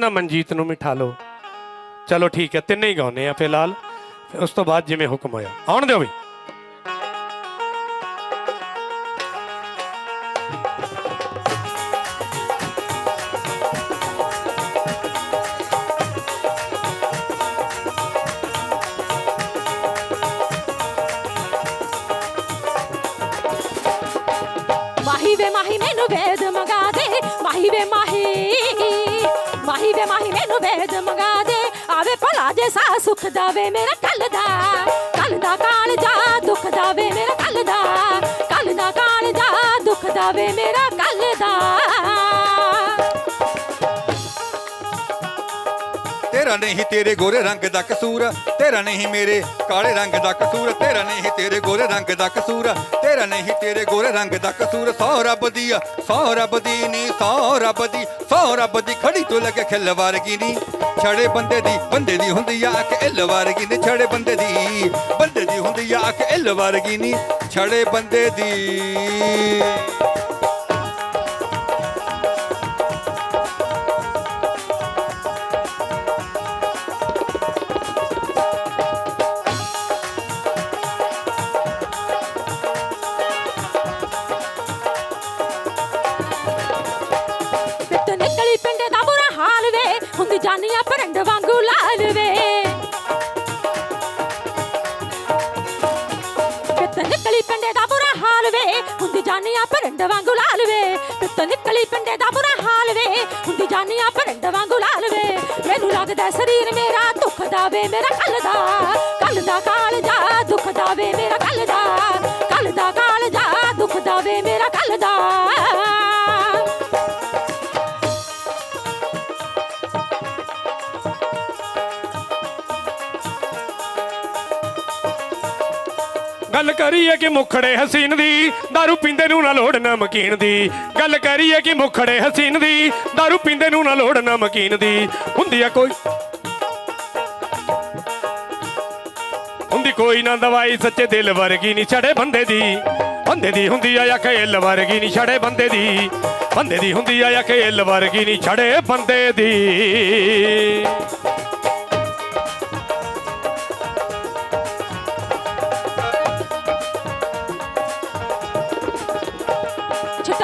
ਨਾ ਮਨਜੀਤ ਨੂੰ ਮਿਠਾ ਲਓ। ਚਲੋ ਠੀਕ ਹੈ, ਤਿੰਨੇ ਹੀ ਗਾਉਨੇ ਆ ਫਿਲਹਾਲ। ਫਿਰ ਉਸ ਤੋਂ ਬਾਅਦ ਜਿਵੇਂ ਹੁਕਮ ਹੋਇਆ। ਆਉਣ ਦਿਓ ਵੀ। ਮਾਹੀ ਵੇ ਮਾਹੀ ਮੈਨੂੰ ਵੇਦ ਮੰਗਾ ਦੇ। ਆਵੇ ਭਲਾ ਜੇ ਸਾ ਸੁਖ ਦਾਵੇ, ਮੇਰਾ ਕੱਲ ਦਾ। ਕੱਲ ਦਾ ਕਾਲ ਜਾ ਦੁੱਖ ਦਾਵੇ, ਮੇਰਾ ਕੱਲ ਦਾ। ਕੱਲ ਦਾ ਕਾਲ ਜਾ ਦੁੱਖ ਦਾਵੇ, ਮੇਰਾ ਕੱਲ ਦਾ। ਤੇਰਾ ਨਹੀਂ ਤੇਰੇ ਗੋਰੇ ਰੰਗ ਦਾ ਕਸੂਰ ਤੇਰਾ ਨਹੀਂ ਮੇਰੇ ਕਾਲੇ ਰੰਗ ਦਾ ਕਸੂਰ ਤੇਰਾ ਨਹੀਂ ਤੇਰੇ ਗੋਰੇ ਰੰਗ ਦਾ ਕਸੂਰ ਤੇਰਾ ਨਹੀਂ ਤੇਰੇ ਗੋਰੇ ਰੰਗ ਦਾ ਕਸੂਰ ਸੌ ਰੱਬ ਦੀ ਆ, ਸੌ ਰੱਬ ਦੀ ਨੀ ਸੌ ਰੱਬ ਦੀ ਸੌ ਰੱਬ ਦੀ ਖੜੀ ਤੋਂ ਲੱਗੇ ਖਿੱਲ ਵਰਗੀ ਨੀ। ਛੜੇ ਬੰਦੇ ਦੀ ਬੰਦੇ ਦੀ ਹੁੰਦੀ ਆ ਕਿ ਇੱਲ ਵਰਗੀ ਨੀ। ਛੜੇ ਬੰਦੇ ਦੀ ਬੰਦੇ ਦੀ ਹੁੰਦੀ ਆ ਕਿ ਇੱਲ ਵਰਗੀ ਨੀ। ਛੜੇ ਬੰਦੇ ਦੀ ਹੁੰਦੀ ਜਾਨੀ ਆ ਜਾਨੀਆਂ ਪਰੰਡ ਵਾਂਗੂ ਲਾਲ ਵੇ। ਪਿੱਤ ਨਿਕਲੀ ਪਿੰਡੇ ਦਾ ਬੁਰਾ ਹਾਲ ਵੇ। ਹੁੰਦੀ ਜਾਨੀ ਆ ਪਰੰਡ ਵਾਂਗੂ ਲਾਲ ਵੇ। ਮੈਨੂੰ ਲੱਗਦਾ ਸਰੀਰ ਮੇਰਾ ਦੁੱਖ ਦਾ ਵੇ, ਮੇਰਾ ਕੱਲ ਗੱਲ ਕਰੀਏ ਕਿ ਮੁਖੜੇ ਹਸੀਨ ਦੀ दारू ਪੀਂਦੇ ਨੂੰ ਨਾ ਲੋੜ ਨਮਕੀਨ ਦੀ ਗੱਲ ਕਰੀਏ ਕਿ ਮੁਖੜੇ ਹਸੀਨ ਦੀ दारू ਪੀਂਦੇ ਨੂੰ ਨਾ ਲੋੜ ਨਮਕੀਨ ਦੀ ਹੁੰਦੀ ਆ ਕੋਈ ਹੁੰਦੀ ਕੋਈ ਨਾ ਦਵਾਈ ਸੱਚੇ ਦਿਲ ਵਰਗੀ ਨਹੀਂ ਛੜੇ ਬੰਦੇ ਦੀ ਬੰਦੇ ਦੀ ਹੁੰਦੀ ਆ ਅੱਖ ਇੱਲ ਵਰਗੀ ਨਹੀਂ ਛੜੇ ਬੰਦੇ ਦੀ ਬੰਦੇ ਦੀ ਹੁੰਦੀ ਆ ਅੱਖ ਇੱਲ ਵਰਗੀ ਨਹੀਂ ਛੜੇ ਬੰਦੇ ਦੀ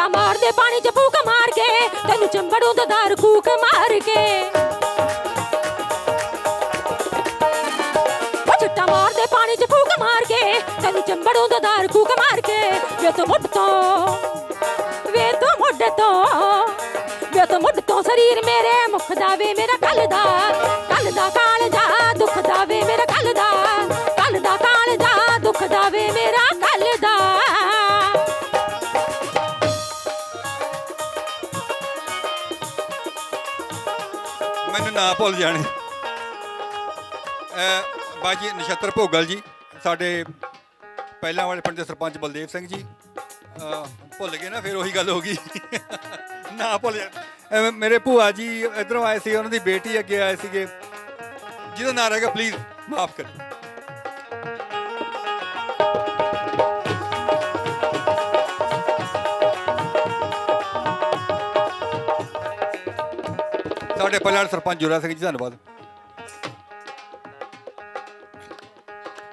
ਛਿੱਟਾ ਮਾਰਦੇ, ਪਾਣੀ ਚ ਫੂਕ ਮਾਰ ਕੇ ਤੈਨੂੰ ਚੰਬੜੂ ਦਾ ਦਾਰ ਕੂਕ ਮਾਰ ਕੇ ਉਹ ਮਾਰਦੇ, ਪਾਣੀ ਚ ਫੂਕ ਮਾਰ ਕੇ ਤੈਨੂੰ ਚੰਬੜੂ ਦਾ ਦਾਰ ਕੂਕ ਮਾਰ ਕੇ ਵੇ ਤੂੰ ਮੁੱਢ ਤੋਂ, ਵੇ ਤੂੰ ਮੁੱਢ ਤੋਂ, ਵੇ ਤੂੰ ਮੁੱਢ ਤੋਂ ਸਰੀਰ ਮੇਰੇ ਮੁਖ ਦਾ, ਵੇ ਮੇਰਾ ਕੱਲ ਦਾ ਕੱਲ ਦਾ ਕਾਲ ਜਾ ਦੁੱਖ ਦਾ, ਵੇ ਮੇਰਾ ਕੱਲ ਦਾ ਕੱਲ ਦਾ ਕਾਲ ਜਾ ਦੁੱਖ ਦਾ, ਵੇ ਮੇਰਾ ਕੱਲ ਦਾ। ਨਾ ਭੁੱਲ ਜਾਣੇ। ਅ ਬਾਜੀ ਨਛੱਤਰ ਭੋਗਲ ਜੀ, ਸਾਡੇ ਪਹਿਲਾਂ ਵਾਲੇ ਪਿੰਡ ਦੇ ਸਰਪੰਚ ਬਲਦੇਵ ਸਿੰਘ ਜੀ। ਭੁੱਲ ਗਏ ਨਾ, ਫਿਰ ਉਹੀ ਗੱਲ ਹੋ ਗਈ। ਨਾ ਭੁੱਲ ਜਾ ਮੇਰੇ ਭੂਆ ਜੀ ਇਧਰੋਂ ਆਏ ਸੀ, ਉਹਨਾਂ ਦੀ ਬੇਟੀ ਅੱਗੇ ਆਏ ਸੀਗੇ। ਜਿਹਦਾ ਨਾਂ ਰਹੇਗਾ ਪਲੀਜ਼ ਮਾਫ ਕਰੋ ਸਾਡੇ ਪਹਿਲਾਂ ਸਰਪੰਚ ਜੁਰਾ ਸਿੰਘ ਜੀ, ਧੰਨਵਾਦ।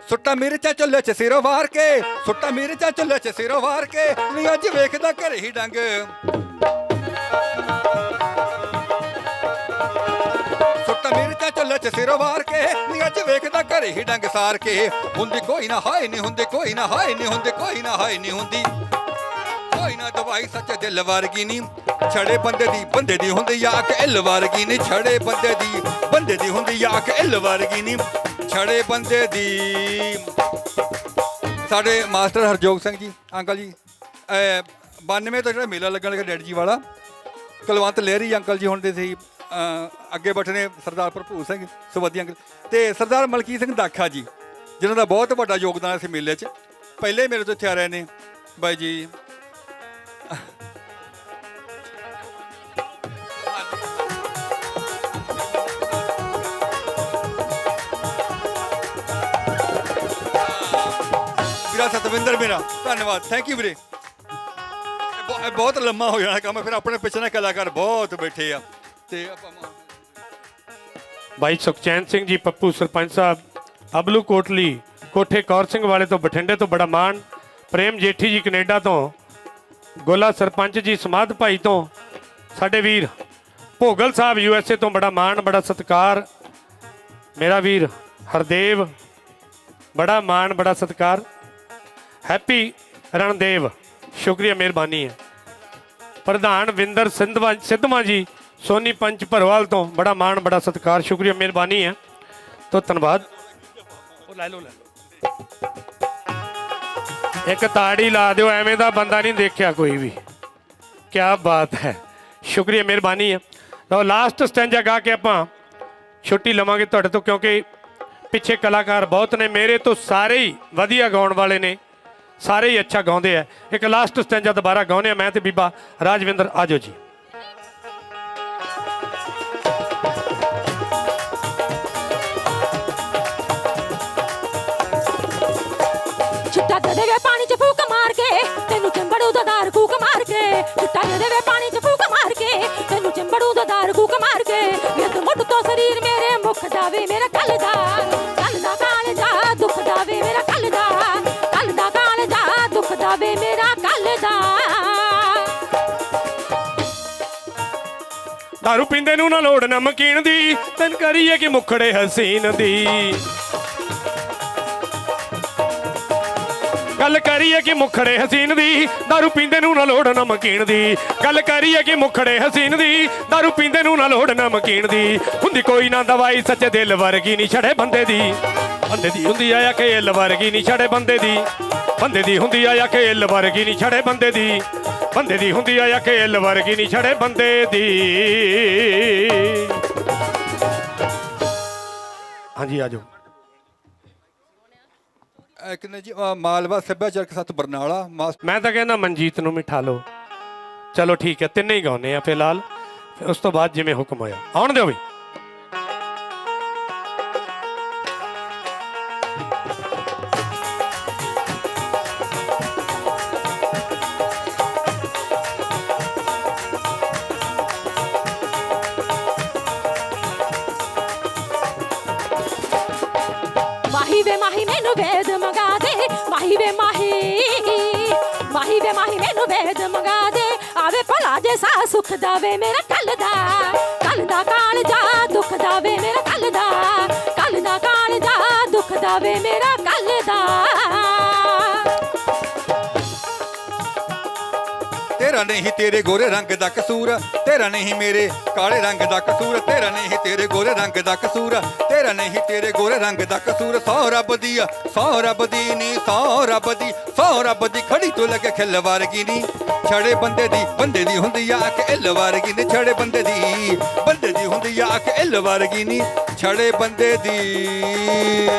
ਸੁੱਟਾ ਮੇਰੇ ਚਾ ਚੱਲੇ ਚ ਸਿਰੋਂ ਵਾਰ ਕੇ, ਸੁੱਟਾ ਮੇਰੇ ਚਾ ਚੱਲੇ ਚ ਸਿਰੋਂ ਵਾਰ ਕੇ, ਨੀ ਅੱਜ ਵੇਖਦਾ ਘਰੇ ਹੀ ਡੰਗ। ਸੁੱਟਾ ਮੇਰੇ ਚਾ ਚੱਲੇ ਚ ਸਿਰੋਂ ਵਾਰ ਕੇ, ਨੀ ਅੱਜ ਵੇਖਦਾ ਘਰੇ ਹੀ ਡੰਗ ਸਾਰ ਕੇ। ਹੁੰਦੀ ਕੋਈ ਨਾ ਹਾਏ ਨਹੀਂ ਹੁੰਦੀ, ਕੋਈ ਨਾ ਹਾਏ ਨਹੀਂ ਹੁੰਦੀ, ਕੋਈ ਨਾ ਹਾਏ ਨਹੀਂ ਹੁੰਦੀ। ਨਾ ਦਵਾਈ ਸੱਚ ਦਿਲ ਵਰਗੀ ਨਹੀਂ ਛੜੇ ਬੰਦੇ ਦੀ ਬੰਦੇ ਦੀ ਹੁੰਦੀ ਆ ਕਿ ਇੱਲ ਵਰਗੀ ਨਹੀਂ ਛੜੇ ਬੰਦੇ ਦੀ ਬੰਦੇ ਦੀ ਹੁੰਦੀ ਆ ਕਿ ਇੱਲ ਵਰਗੀ ਨਹੀਂ ਛੜੇ ਬੰਦੇ ਦੀ। ਸਾਡੇ ਮਾਸਟਰ ਹਰਜੋਗ ਸਿੰਘ ਜੀ, ਅੰਕਲ ਜੀ ਅਹ 92 ਤੋਂ ਜਿਹੜਾ ਮੇਲਾ ਲੱਗਣ ਲੱਗਾ ਡੈਡ ਜੀ ਵਾਲਾ, ਕੁਲਵੰਤ ਲਹਿਰੀ ਅੰਕਲ ਜੀ ਹੁਣ ਦੇ ਸੀ ਅੱਗੇ ਬੈਠੇ ਸਰਦਾਰ ਭਰਪੂਰ ਸਿੰਘ ਸੁਵੱਦੀ ਅੰਕਲ। ਤੇ ਸਰਦਾਰ ਮਲਕੀਤ ਸਿੰਘ ਦਾਖਾ ਜੀ, ਜਿਨ੍ਹਾਂ ਦਾ ਬਹੁਤ ਵੱਡਾ ਯੋਗਦਾਨ ਇਸ ਮੇਲੇ 'ਚ। ਪਹਿਲੇ ਮੇਰੇ ਤੋਂ ਇੱਥੇ ਆ ਰਹੇ ਨੇ, ਬਾਈ ਜੀ ਵੀਰਾ ਸਤਵਿੰਦਰ ਮੇਰਾ। ਧੰਨਵਾਦ। ਥੈਂਕ ਯੂ ਵੀਰੇ। ਇਹ ਬਹੁ- ਇਹ ਬਹੁਤ ਲੰਮਾ ਹੋ ਜਾਣਾ ਕੰਮ। ਫਿਰ ਆਪਣੇ ਪਿੱਛੇ ਨਾ ਕਲਾਕਾਰ ਬਹੁਤ ਬੈਠੇ ਆ। ਤੇ ਆਪਾਂ ਭਾਈ ਸੁਖਚੈਨ ਸਿੰਘ ਜੀ, ਪੱਪੂ ਸਰਪੰਚ ਸਾਹਿਬ, ਅਬਲੂ ਕੋਟਲੀ, ਕੋਠੇ ਕੌਰ ਸਿੰਘ ਵਾਲੇ ਤੋਂ ਬਠਿੰਡੇ ਤੋਂ ਬੜਾ ਮਾਣ। ਪ੍ਰੇਮ ਜੇਠੀ ਜੀ ਕੈਨੇਡਾ ਤੋਂ, ਗੋਲਾ ਸਰਪੰਚ ਜੀ ਸਮਾਧ ਭਾਈ ਤੋਂ, ਸਾਡੇ ਵੀਰ Bhogal sahib U S A ਤੋਂ ਬੜਾ ਮਾਣ, ਬੜਾ ਸਤਿਕਾਰ। ਮੇਰਾ ਵੀਰ ਹਰਦੇਵ, ਬੜਾ ਮਾਣ, ਬੜਾ ਸਤਿਕਾਰ। ਹੈਪੀ ਰਣਦੇਵ ਸ਼ੁਕਰੀਆ ਮਿਹਰਬਾਨੀ ਹੈ। ਪ੍ਰਧਾਨ ਵਿੰਦਰ ਸਿੰਧਵਾ ਸਿੱਧਵਾਂ ਜੀ ਸੋਨੀ ਪੰਚ ਭਰਵਾਲ ਤੋਂ ਬੜਾ ਮਾਣ ਬੜਾ ਸਤਿਕਾਰ ਸ਼ੁਕਰੀਆ ਮਿਹਰਬਾਨੀ ਹੈ। ਤੋ ਧੰਨਵਾਦ। ਉਹ ਲੈ ਲਓ ਲੈ ਲਓ। ਇੱਕ ਤਾੜੀ ਲਾ ਦਿਓ ਐਵੇਂ ਦਾ ਬੰਦਾ ਨਹੀਂ ਦੇਖਿਆ ਕੋਈ ਵੀ। ਕੀ ਬਾਤ ਹੈ। ਸ਼ੁਕਰੀਆ ਮਿਹਰਬਾਨੀ ਹੈ। ਲਓ ਲਾਸਟ ਸਟੈਂਜਾ ਗਾ ਕੇ ਆਪਾਂ ਛੁੱਟੀ ਲਵਾਂਗੇ ਤੁਹਾਡੇ ਤੋਂ ਕਿਉਂਕਿ ਪਿੱਛੇ ਕਲਾਕਾਰ ਬਹੁਤ ਨੇ ਮੇਰੇ ਤੋਂ ਸਾਰੇ ਹੀ ਵਧੀਆ ਗਾਉਣ ਵਾਲੇ ਨੇ। ਸਾਰੇ ਹੀ ਅੱਛਾ ਗਾਉਂਦੇ ਆ। ਇੱਕ ਲਾਸਟ ਸਟੈਂਜਾ ਦੁਬਾਰਾ ਗਾਉਨੇ ਆ। ਮੈਂ ਤੇ ਬੀਬਾ ਰਾਜਵਿੰਦਰ ਆਜੋ ਜੀ। ਚਿੱਟਾ ਦੇ ਦੇਵੇ ਪਾਣੀ ਚ ਫੂਕ ਮਾਰ ਕੇ, ਤੈਨੂੰ ਚੰਬੜੂ ਦਾ ਦਾਰ ਕੂਕ ਮਾਰ ਕੇ। ਚਿੱਟਾ ਦੇ ਦੇਵੇ ਪਾਣੀ ਚ ਫੂਕ ਮਾਰ ਕੇ, ਤੈਨੂੰ ਚੰਬੜੂ ਦਾ ਦਾਰ ਕੂਕ ਮਾਰ ਕੇ। ਵੇ ਮੁੱਢ ਤੋਂ ਸਰੀਰ ਮੇਰੇ ਮੁਖ ਜਾਵੇ ਮੇਰਾ ਕੱਲ ਦਾ ਦਾਰੂ ਪੀਂਦੇ ਨੂੰ ਨਾ ਲੋੜ ਨਮਕੀਨ ਦੀ ਤੈਨ ਕਰੀਏ ਕਿ ਮੁਖੜੇ ਹਸੀਨ ਦੀ ਗੱਲ ਕਰੀਏ ਕਿ ਮੁਖੜੇ ਹਸੀਨ ਦੀ ਦਾਰੂ ਪੀਂਦੇ ਨੂੰ ਨਾ ਲੋੜ ਨਮਕੀਨ ਦੀ ਗੱਲ ਕਰੀਏ ਕਿ ਮੁਖੜੇ ਹਸੀਨ ਦੀ ਦਾਰੂ ਪੀਂਦੇ ਨੂੰ ਨਾ ਲੋੜ ਨਮਕੀਨ ਦੀ ਹੁੰਦੀ ਕੋਈ ਨਾ ਦਵਾਈ ਸੱਚੇ ਦਿਲ ਵਰਗੀ ਨਹੀਂ ਛੜੇ ਬੰਦੇ ਦੀ ਬੰਦੇ ਦੀ ਹੁੰਦੀ ਆ ਕਿ ਇਲ ਵਰਗੀ ਨਹੀਂ ਛੜੇ ਬੰਦੇ ਦੀ ਬੰਦੇ ਦੀ ਹੁੰਦੀ ਆ ਕਿ ਵਰਗੀ ਨਹੀਂ ਛੜੇ ਬੰਦੇ ਦੀ ਬੰਦੇ ਦੀ ਹੁੰਦੀ ਆ ਇਲ ਵਰਗੀ ਨਹੀਂ ਛੜੇ ਬੰਦੇ ਦੀ। ਹਾਂਜੀ ਆਜੋ ਇੱਕ ਨੇ ਜੀ ਅਹ ਮਾਲਵਾ ਸੱਭਿਆਚਾਰਕ ਸੱਤ ਬਰਨਾਲਾ ਮਾਸ ਮੈਂ ਤਾਂ ਕਹਿੰਦਾ ਮਨਜੀਤ ਨੂੰ ਮਿਠਾ ਲਓ। ਚਲੋ ਠੀਕ ਹੈ ਤਿੰਨੇ ਹੀ ਗਾਉਨੇ ਆ ਫਿਲਹਾਲ। ਫਿਰ ਉਸ ਤੋਂ ਬਾਅਦ ਜਿਵੇਂ ਹੁਕਮ ਹੋਇਆ। ਆਉਣ ਦਿਓ ਵੀ। ਸੁਖ ਦਾਵੇ ਮੇਰਾ ਕੱਲ ਦਾ ਕੱਲ ਦਾ ਕਾਲ ਜਾ ਦੁੱਖ ਦਾਵੇ ਮੇਰਾ ਕੱਲ ਦਾ ਕੱਲ ਦਾ ਕਾਲ ਜਾ ਦੁੱਖ ਦਾਵੇ ਮੇਰਾ ਕੱਲ ਦਾ। ਤੇਰਾ ਨਹੀਂ ਤੇਰੇ ਗੋਰੇ ਰੰਗ ਦਾ ਕਸੂਰ ਤੇਰਾ ਨਹੀਂ ਮੇਰੇ ਕਾਲੇ ਰੰਗ ਦਾ ਕਸੂਰ ਤੇਰਾ ਨਹੀਂ ਤੇਰੇ ਗੋਰੇ ਰੰਗ ਦਾ ਕਸੂਰ ਤੇਰਾ ਨਹੀਂ ਤੇਰੇ ਗੋਰੇ ਰੰਗ ਦਾ ਕਸੂਰ ਸੌ ਰੱਬ ਦੀ ਆ, ਸੌ ਰੱਬ ਦੀ ਨੀ ਸੌ ਰੱਬ ਦੀ ਸੌ ਰੱਬ ਦੀ ਖੜੀ ਤੋਂ ਲੱਗੇ ਖਿੱਲ ਵਰਗੀ ਨੀ ਛੜੇ ਬੰਦੇ ਦੀ ਬੰਦੇ ਦੀ ਹੁੰਦੀ ਆ ਕਿ ਇੱਲ ਵਰਗੀ ਨੀ ਛੜੇ ਬੰਦੇ ਦੀ ਬੰਦੇ ਦੀ ਹੁੰਦੀ ਆ ਕਿ ਇੱਲ ਵਰਗੀ ਨੀ ਛੜੇ ਬੰਦੇ ਦੀ